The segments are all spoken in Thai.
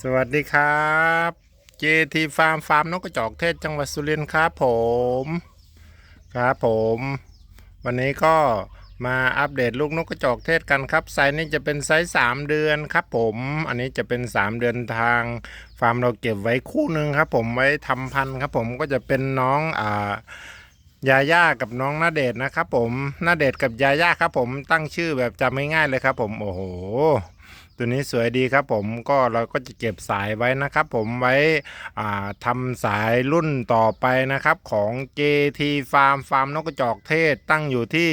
สวัสดีครับ JT ฟาร์มฟาร์มนกกระจอกเทศจังหวัดสุรินทร์ครับผมครับผม วันนี้ก็มาอัปเดตลูกนกกระจอกเทศกันครับไซส์นี้จะเป็นไซส์3เดือนครับผม อันนี้จะเป็น 3 เดือนทาง ฟาร์มเราเก็บไว้คู่หนึ่งครับ ผมไว้ทำพันธุ์ครับ ผมก็จะเป็นน้องอ่ายาย่ากับน้องนาเดชน์นะครับผมนาเดชกับยาย่าครับ ผมตั้งชื่อแบบจำง่ายๆเลยครับ ผมโอ้โห ตัวนี้สวยดีครับผมก็เราก็จะเก็บสายไว้นะครับผมไว้อ่าทำสายรุ่นต่อไปนะครับของ JT Farm ฟาร์มนกกระจอกเทศตั้งอยู่ที่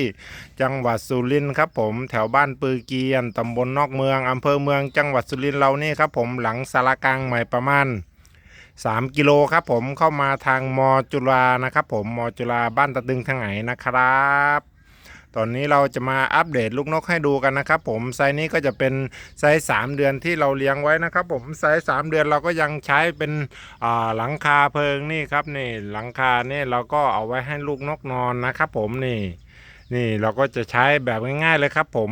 จังหวัดสุรินทร์ครับผมแถวบ้านปือเกียนตำบลนอกเมืองอำเภอเมืองจังหวัดสุรินทร์เรานี่ครับผมหลังสารกลางใหม่ประมาณ3 กิโลครับผมเข้ามาทางมจุฬานะครับผมมจุฬาบ้านตะดึงทางไหนนะครับ ตอนนี้เราจะมาอัปเดตลูกนกให้ดูกันนะครับ ผมไซส์นี้ก็จะเป็นไซส์3เดือนที่เราเลี้ยงไว้นะครับ ผมไซส์3เดือนเราก็ยังใช้เป็นหลังคาเพิงนี่ครับนี่หลังคาเนี่ยเราก็เอาไว้ให้ลูกนกนอนนะครับ ผมนี่ นี่เราก็จะใช้แบบง่ายๆเลยครับ ผม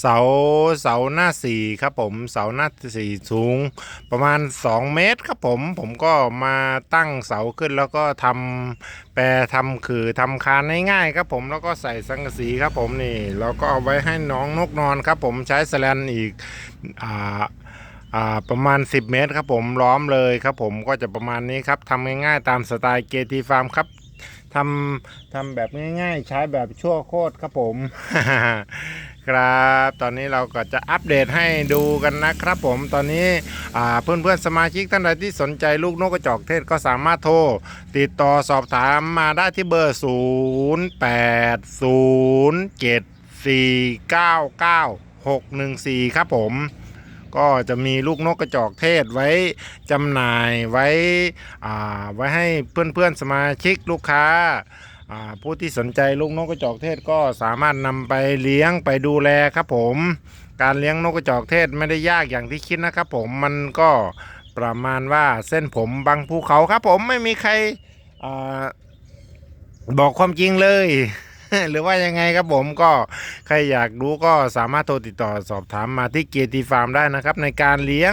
เสาเสาหน้าสี่ครับผมเสาหน้าสี่สูง ประมาณ 2 เมตรครับผม ผมก็มาตั้งเสาขึ้นแล้วก็ทำแปรทำคือทำคานง่ายๆครับผมแล้วก็ใส่สังกะสีครับผมนี่เราก็เอาไว้ให้น้องนกนอนครับผมใช้สแลนอีกอ่าประมาณ 10 เมตรครับผมล้อมเลยครับผมก็จะประมาณนี้ครับทำง่ายๆตามสไตล์เกทีฟาร์มครับ ทำทำแบบง่ายๆ ใช้แบบชั่วโคตรครับผม ครับ ตอนนี้เราก็จะอัปเดตให้ดูกันนะครับผม ตอนนี้อ่าเพื่อนๆสมาชิกท่านใดที่สนใจลูกนกกระจอกเทศก็สามารถโทร ติดต่อสอบถามมาได้ที่เบอร์ 0 8 0 7 4 9 9 6 1 4 ครับผม ก็จะมีลูกนกกระจอกเทศไว้จำหน่ายไว้ไว้ให้เพื่อนๆสมาชิกลูกค้าผู้ที่สนใจลูกนกกระจอกเทศก็สามารถนำไปเลี้ยงไปดูแลครับผม การเลี้ยงนกกระจอกเทศไม่ได้ยากอย่างที่คิดนะครับผมมันก็ประมาณว่าเส้นผมบางภูเขาครับผมไม่มีใครอบอกความจริงเลย หรือว่ายังไงครับผมก็ใครอยากรู้ก็สามารถโทรติดต่อสอบถามมาที่เกียรติฟาร์มได้นะครับ ในการเลี้ยง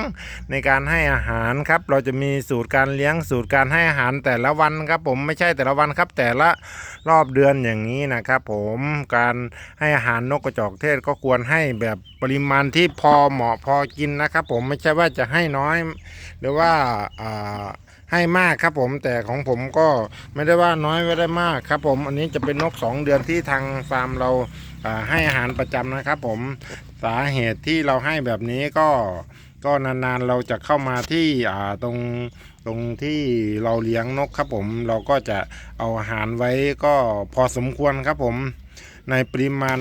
ในการให้อาหารครับ เราจะมีสูตรการเลี้ยงสูตรการให้อาหารแต่ละวันครับ ผมไม่ใช่แต่ละวันครับ แต่ละรอบเดือนอย่างนี้นะครับผมการให้อาหารนกกระจอกเทศก็ควรให้แบบปริมาณที่พอเหมาะพอกินนะครับ ผมไม่ใช่ว่าจะให้น้อย หรือว่าอ่า ให้มากครับผม แต่ของผมก็ไม่ได้ว่าน้อยไม่ได้มากครับ ผมอันนี้จะเป็นนก 2 เดือนที่ทางฟาร์มเราให้อาหารประจำนะครับ ผมสาเหตุที่เราให้แบบนี้ก็ก็นานๆเราจะเข้ามาที่ตรงตรงที่เราเลี้ยงนกครับผม เราก็จะเอาอาหารไว้ก็พอสมควรครับผมในปริมาณ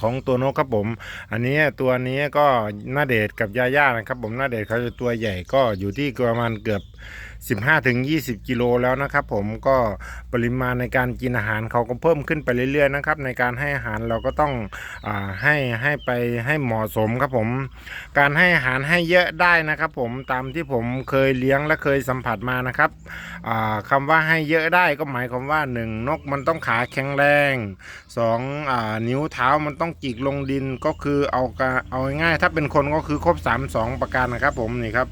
ของตัวนกครับผม อันนี้ตัวนี้ก็หน้าเดชกับยาย่านะครับผมหน้าเดชเขาจะตัวใหญ่ก็อยู่ที่ประมาณเกือบ 15ถึง20 กิโลแล้วนะครับผมก็ปริมาณในการกินอาหารเขาก็เพิ่มขึ้นไปเรื่อยๆนะครับในการให้อาหารเราก็ต้องอให้ให้ไปให้เหมาะสมครับผม การให้อาหารให้เยอะได้นะครับ ผมตามที่ผมเคยเลี้ยงและเคยสัมผัสมานะครับอ่าคำว่าให้เยอะได้ก็หมายความว่าหนึ่งนกมันต้องขาแข็งแรงสองอ่านิ้วเท้ามันต้องจิกลงดินก็คือเอาเอาง่ายๆถ้าเป็นคนก็คือครบ 3 2 ประการนะครับผมนี่ครับ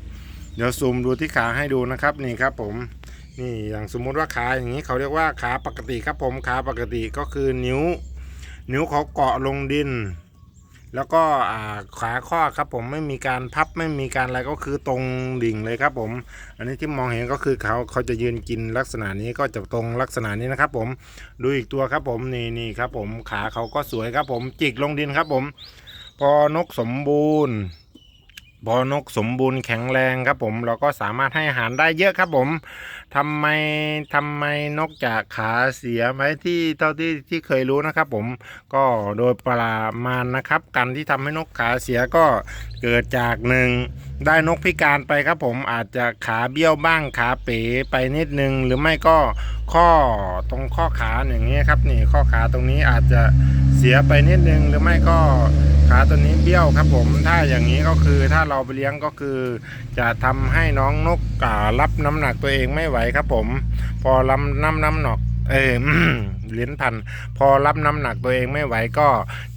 เดี๋ยวซูมดูที่ขาให้ดูนะครับนี่ครับผมนี่อย่างสมมุติว่าขาอย่างนี้เขาเรียกว่าขาปกติครับผมขาปกติก็คือนิ้ว นิ้วเขาเกาะลงดิน แล้วก็ขาข้อครับผมไม่มีการพับไม่มีการอะไรก็คือตรงดิ่งเลยครับผม อันนี้ที่มองเห็นก็คือเขาเขาจะยืนกินลักษณะนี้ก็จะตรงลักษณะนี้นะครับผมดูอีกตัวครับผมนี่นี่ครับผมขาเขาก็สวยครับผมจิกลงดินครับผม พอนกสมบูรณ์ พอนกสมบูรณ์แข็งแรงครับผม เราก็สามารถให้อาหารได้เยอะครับผมทำไมทำไมนกจากขาเสียไหมที่เท่าที่ที่เคยรู้นะครับผมก็โดยประมาณนะครับ การที่ทำให้นกขาเสียก็เกิดจากหนึ่งได้นกพิการไปครับผมอาจจะขาเบี้ยวบ้างขาเป๋ไปนิดนึง หรือไม่ก็ข้อตรงข้อขาอย่างนี้ยครับนี่ข้อขาตรงนี้อาจจะ เสียไปนิดนึงหรือไม่ก็ขาตัวนี้เบี้ยวครับผมถ้าอย่างนี้ก็คือถ้าเราไปเลี้ยงก็คือ จะทำให้น้องนกการับน้ำหนักตัวเองไม่ไหวครับผม พอลำน้ำน้ำหนัก เออเหรียญพันพอรับน้ำหนักตัวเองไม่ไหวก็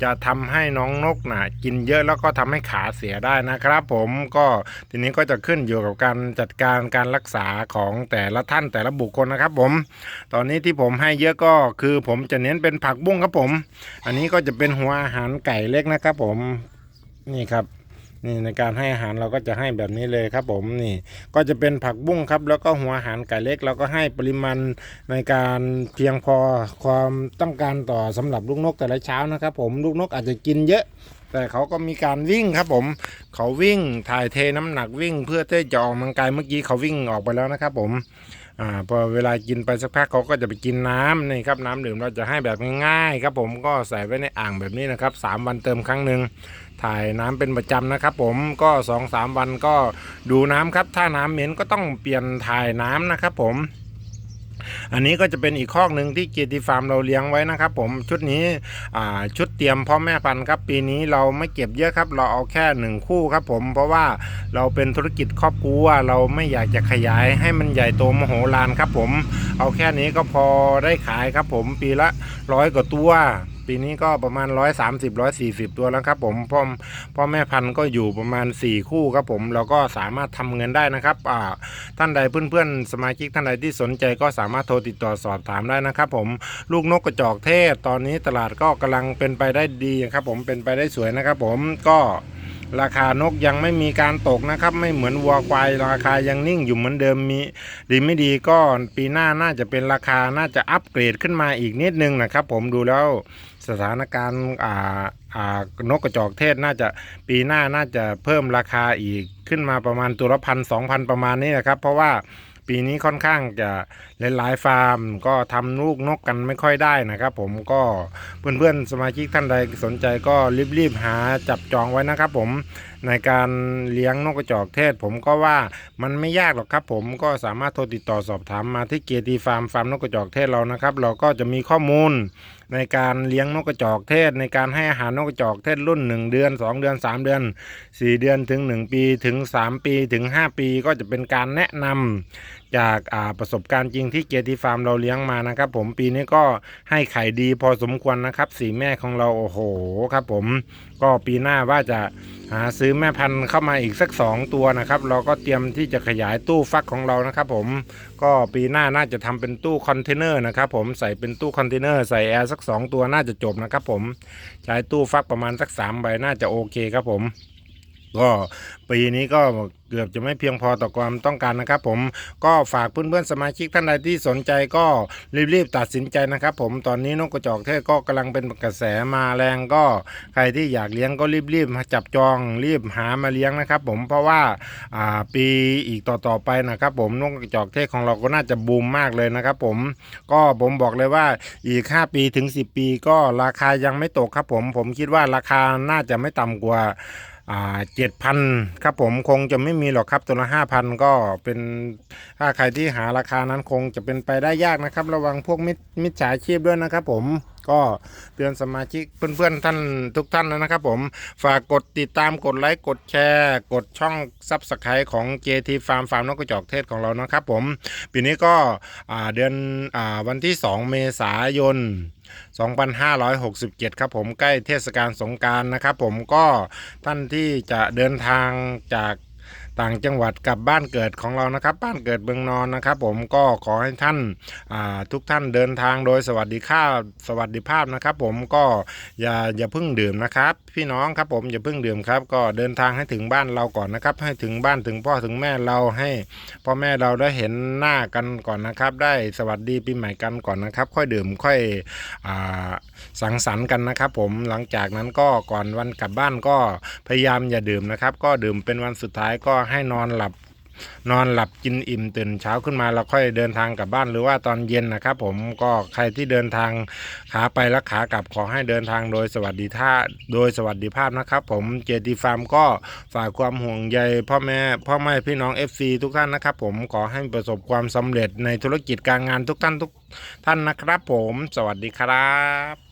จะทำให้น้องนกนะกินเยอะแล้วก็ทำให้ขาเสียได้นะครับ ผมก็ทีนี้ก็จะขึ้นอยู่กับการจัดการการรักษาของแต่ละท่านแต่ละบุคคลนะครับ ผม ตอนนี้ที่ผมให้เยอะก็คือผมจะเน้นเป็นผักบุ้งครับผม อันนี้ก็จะเป็นหัวอาหารไก่เล็กนะครับ ผมนี่ครับ นี่ในการให้อาหารเราก็จะให้แบบนี้เลยครับผมนี่ก็จะเป็นผักบุ้งครับ แล้วก็หัวอาหารไก่เล็กเราก็ให้ปริมาณในการเพียงพอความต้องการต่อสำหรับลูกนกแต่ละเช้านะครับ ผมลูกนกอาจจะกินเยอะ แต่เขาก็มีการวิ่งครับผมเขาวิ่งถ่ายเทน้ำหนักวิ่ง เพื่อที่จะออกกำลังกายเมื่อกี้เขาวิ่งออกไปแล้วนะครับ ผมอ่าพอเวลากินไปสักพักเขาก็จะไปกินน้ำนี่ครับน้ำดื่มเราจะให้แบบง่ายๆครับผมก็ใส่ไว้ในอ่างแบบนี้นะครับสามวันเติมครั้งหนึ่ง ถ่ายน้ำเป็นประจำนะครับ ผมก็สองสามวันก็ดูน้ำครับ ถ้าน้ำเหม็นก็ต้องเปลี่ยนถ่ายน้ำนะครับ ผมอันนี้ก็จะเป็นอีกข้อหนึ่งที่เกียรติฟาร์มเราเลี้ยงไว้นะครับ ผมชุดนี้ชุดเตรียมพ่อแม่พันธุ์ครับ ปีนี้เราไม่เก็บเยอะครับ เราเอาแค่หนึ่งคู่ครับ ผมเพราะว่าเราเป็นธุรกิจครอบครัวเราไม่อยากจะขยายให้มันใหญ่โตมโหฬารครับ ผมเอาแค่นี้ก็พอได้ขายครับ ผมปีละร้อยกว่าตัว ปีนี้ก็ประมาณ 130 140 ตัวแล้วครับผมพ่อพ่อแม่พันธุ์ก็อยู่ประมาณ 4 คู่ครับผมเราก็สามารถทำเงินได้นะครับอ่าท่านใดเพื่อนๆ สมาชิกท่านใดที่สนใจก็สามารถโทรติดต่อสอบถามได้นะครับผมลูกนกกระจอกเทศ ตอนนี้ตลาดก็กำลังเป็นไปได้ดีครับผมเป็นไปได้สวยนะครับผมก็ราคานกยังไม่มีการตกนะครับ ไม่เหมือนวัวควายราคายังนิ่งอยู่เหมือนเดิมมีดีไม่ดีก็ปีหน้าน่าจะเป็นราคาน่าจะอัปเกรดขึ้นมาอีกนิดนึงนะครับ ผมดูแล้ว สถานการณ์อ่าอ่านกกระจอกเทศน่าจะปีหน้าน่าจะเพิ่มราคาอีกขึ้นมาประมาณตัวละพันสองพันประมาณนี้นะครับ เพราะว่าปีนี้ค่อนข้างจะหลายๆฟาร์ม ก็ทำลูกนกกันไม่ค่อยได้นะครับ ผมก็เพื่อนๆสมาชิกท่านใดสนใจก็รีบๆหาจับจองไว้นะครับ ผม ในการเลี้ยงนกกระจอกเทศ ผมก็ว่ามันไม่ยากหรอกครับ ผมก็สามารถโทรติดต่อสอบถามมาที่เกียรติฟาร์มฟาร์มนกกระจอกเทศเรานะครับ เราก็จะมีข้อมูลในการเลี้ยงนกกระจอกเทศ ในการให้อาหารนกกระจอกเทศรุ่น 1 เดือน 2 เดือน 3 เดือน 4 เดือนถึง 1 ปีถึง 3 ปีถึง 5 ปีก็จะเป็นการแนะนำจากาประสบการณ์จริงที่เกียรติฟาร์มเราเลี้ยงมานะครับ ผมปีนี้ก็ให้ไข่ดีพอสมควรนะครับสีแม่ของเราโอ้โหครับผมก็ปีหน้าว่าจะหาซื้อแม่พันธุ์เข้ามาอีกสัก 2 ตัวนะครับ เราก็เตรียมที่จะขยายตู้ฟักของเรานะครับ ผมก็ปีหน้าน่าจะทำเป็นตู้คอนเทนเนอร์นะครับ ผมใส่เป็นตู้คอนเทนเนอร์ใส่แอร์สัก 2 ตัวน่าจะจบนะครับ ผมใช้ตู้ฟักประมาณสัก3ใบน่าจะโอเคครับผม ก็ปีนี้ก็เกือบจะไม่เพียงพอต่อความต้องการนะครับ ผมก็ฝากเพื่อนๆสมาชิกท่านใดที่สนใจก็รีบๆตัดสินใจนะครับ ผมตอนนี้นกกระจอกเทศก็กำลังเป็นกระแสมาแรงก็ใครที่อยากเลี้ยงก็รีบๆมาจับจองรีบหามาเลี้ยงนะครับ ผมเพราะว่าอ่าปีอีกต่อๆไปนะครับ ผมนกกระจอกเทศของเราก็น่าจะบูมมากเลยนะครับ ผมก็ผมบอกเลยว่าอีก 5 ปีถึง 10 ปี ก็ราคายังไม่ตกครับ ผมผมคิดว่าราคาน่าจะไม่ต่ำกว่า เจ็ดพันครับผมคงจะไม่มีหรอกครับตัวละห้าพันก็เป็นถ้าใครที่หาราคานั้นคงจะเป็นไปได้ยากนะครับ ระวังพวกมิจฉาชีพด้วยนะครับผม ก็เตือนสมาชิกเพื่อนๆท่านทุกท่านนะครับผมฝากกดติดตามกดไลค์กดแชร์ กดช่องซับสไครต์ของ JT Farm ฟาร์มนกกระจอกเทศของเรานะครับผมปีนี้ก็เดือนอวันที่ 2 เมษายน2567 ครับผมใกล้เทศกาลสงกรารนะครับผมก็ท่านที่จะเดินทางจาก ต่างจังหวัดกลับบ้านเกิดของเรานะครับ บ้านเกิดเมืองนอนนะครับ ผมก็ขอให้ท่านาทุกท่านเดินทางโดยสวัสดิภาสวัสดิภาพนะครับ ผมก็อย่าอย่าเพิ่งดื่มนะครับ พี่น้องครับผมอย่าเพิ่งดื่มครับ ก็เดินทางให้ถึงบ้านเราก่อนนะครับ ให้ถึงบ้านถึงพ่อถึงแม่เราให้พ่อแม่เราได้เห็นหน้ากันก่อนนะครับ ได้สวัสดีปีใหม่กันก่อนนะครับ ค่อยดื่มค่อยอสังสรรค์กันนะครับ ผมหลังจากนั้นก็ก่อนวันกลับบ้านก็พยายามอย่าดื่มนะครับ ก็ดื่มเป็นวันสุดท้ายก็ให้นอนหลับ นอนหลับกินอิ่มตื่นเช้าขึ้นมาเราค่อยเดินทางกลับบ้านหรือว่าตอนเย็นนะครับผมก็ใครที่เดินทางขาไปและขากลับขอให้เดินทางโดยสวัสดิท่าโดยสวัสดิภาพนะครับ ผมเจดีฟาร์มก็ฝากความห่วงใยพ่อแม่พ่อแม่พี่น้อง FC ทุกท่านนะครับผมขอให้ประสบความสำเร็จในธุรกิจการงานทุกท่านทุกท่านนะครับผม สวัสดีครับ